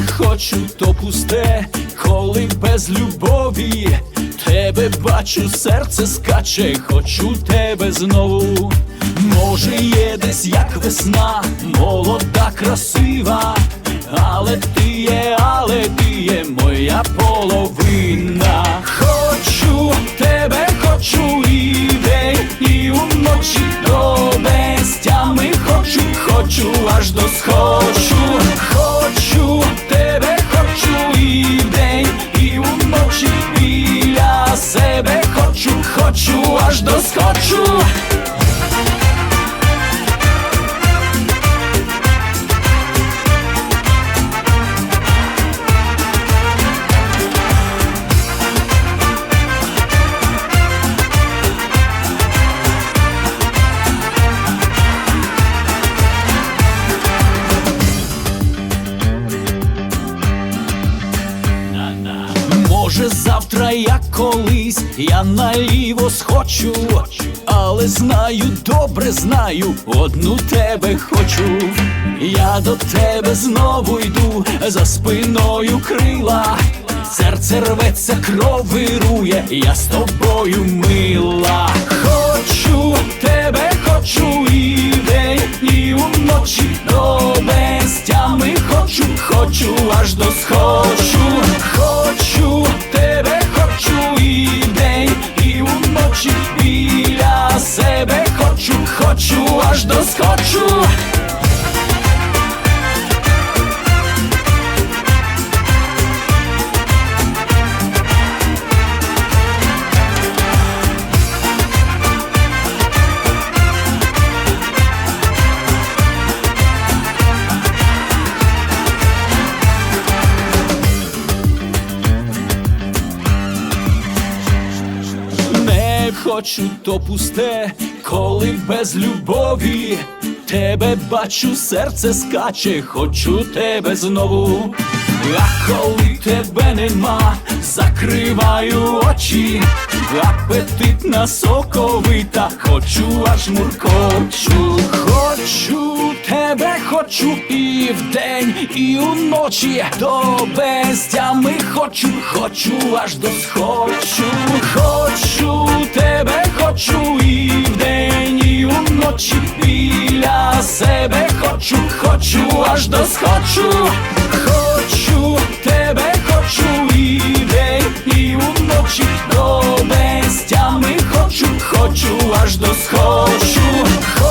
Хочу, то пусте, коли без любові. Тебе бачу, серце скаче, хочу тебе знову. Може, є десь як весна, молода, красива, але ти є, але ти є моя половина. Хочу тебе, хочу і вдень, і уночі до безтями хочу, хочу аж до схочу. Аж до завтра я колись я наліво схочу, але знаю, добре знаю, одну тебе хочу. Я до тебе знову йду, за спиною крила, серце рветься, кров вирує, я з тобою мила. Хочу тебе, хочу і вдень, і уночі до безтями хочу, хочу аж до схочу. sebe Hoću, hoću, až doskoču. Хочу, то пусте, коли без любові тебе бачу, серце скаче, хочу тебе знову. А коли тебе нема, закриваю очі, апетитна соковита, хочу аж муркочу, хочу тебе, хочу і вдень, і уночі. До безтями хочу, хочу аж до схочу, хочу тебе, хочу і вдень, і вночі біля себе хочу, хочу аж до схочу, хочу тебе, хочу і вдень, і вночі до безтями хочу, хочу аж до схочу, хочу